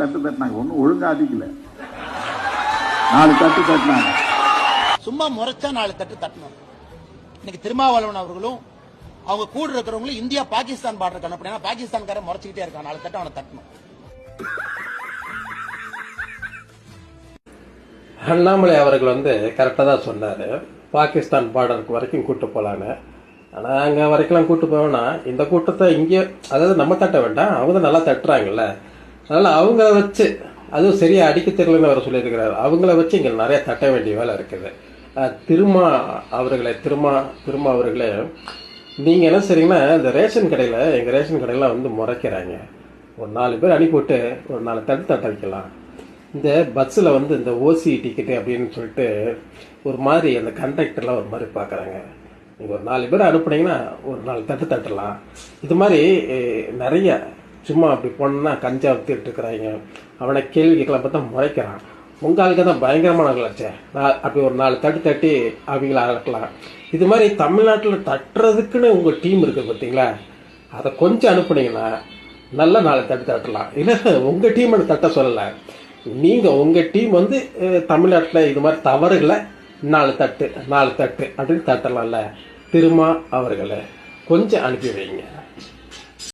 தட்டு தட்டினாங்க. ஒன்றும் ஒழுங்கா அடிக்கல. நாலு தட்டு தட்டினாங்க. சும்மா முறைச்சா நாலு தட்டு தட்டணும். இன்னைக்கு திருமாவளவன் அவர்களும் அவங்க கூட இருக்கிறவங்களும் இந்தியா பாகிஸ்தான் பார்டர் கணப்படினா பாகிஸ்தான்காரன் முறைச்சிக்கிட்டே இருக்கான். நாலு தட்டு அவனை தட்டணும். அண்ணாமலை அவர்கள் வந்து கரெக்டாக தான் சொன்னார். பாகிஸ்தான் பார்டருக்கு வரைக்கும் கூட்டு போகலான்னு ஆனால் அங்கே வரைக்கும்லாம் கூட்டு போவேன்னா இந்த கூட்டத்தை இங்கே அதாவது நம்ம தட்ட வேண்டாம். அவங்க தான் நல்லா தட்டுறாங்கல்ல. அதனால் அவங்கள வச்சு அதுவும் சரியா அடிக்க தெரியலன்னு அவர் சொல்லியிருக்கிறார். அவங்கள வச்சு இங்கே நிறைய தட்ட வேண்டிய வேலை இருக்குது. திருமா அவர்களை திருமா திருமா அவர்களே நீங்கள் என்ன செய்றீங்கன்னா இந்த ரேஷன் கடையில் எங்கள் ரேஷன் கடையெல்லாம் வந்து முறைக்கிறாங்க. ஒரு நாலு பேர் அனுப்பிவிட்டு ஒரு நாலு தட்டு தட்ட வைக்கலாம். இந்த பஸ்ஸில் வந்து இந்த ஓசி டிக்கெட்டு அப்படின்னு சொல்லிட்டு ஒரு மாதிரி அந்த கண்டக்டர்லாம் ஒரு மாதிரி பார்க்குறாங்க நீங்கள் ஒரு நாலு பேர் அனுப்புனீங்கன்னா ஒரு நாலு தட்டு தட்டலாம். இது மாதிரி நிறைய சும்மா அப்படி போனோன்னா கஞ்சா வித்துட்டு இருக்கிறாங்க அவனை கேள்வி கேட்கலாம் பார்த்தா முறைக்கிறான். உங்கள் ஆளுக்கு தான் பயங்கரமான ஆளாச்சே நான் அப்படி ஒரு நாலு தட்டு தட்டி அவங்கள அழக்கலாம் இது மாதிரி தமிழ்நாட்டில் தட்டுறதுக்குன்னு உங்கள் டீம் இருக்குது பார்த்தீங்களா? அதை கொஞ்சம் அனுப்புனீங்கன்னா நல்ல நாலு தட்டு தட்டலாம். இல்லை உங்கள் டீம் தட்ட சொல்லலை. நீங்கள் உங்கள் டீம் வந்து தமிழ்நாட்டில் இது மாதிரி தவறுகளை நாலு தட்டு நாலு தட்டு அப்படின்னு தட்டலாம்ல. திருமா அவர்களை கொஞ்சம் அனுப்பி வைங்க.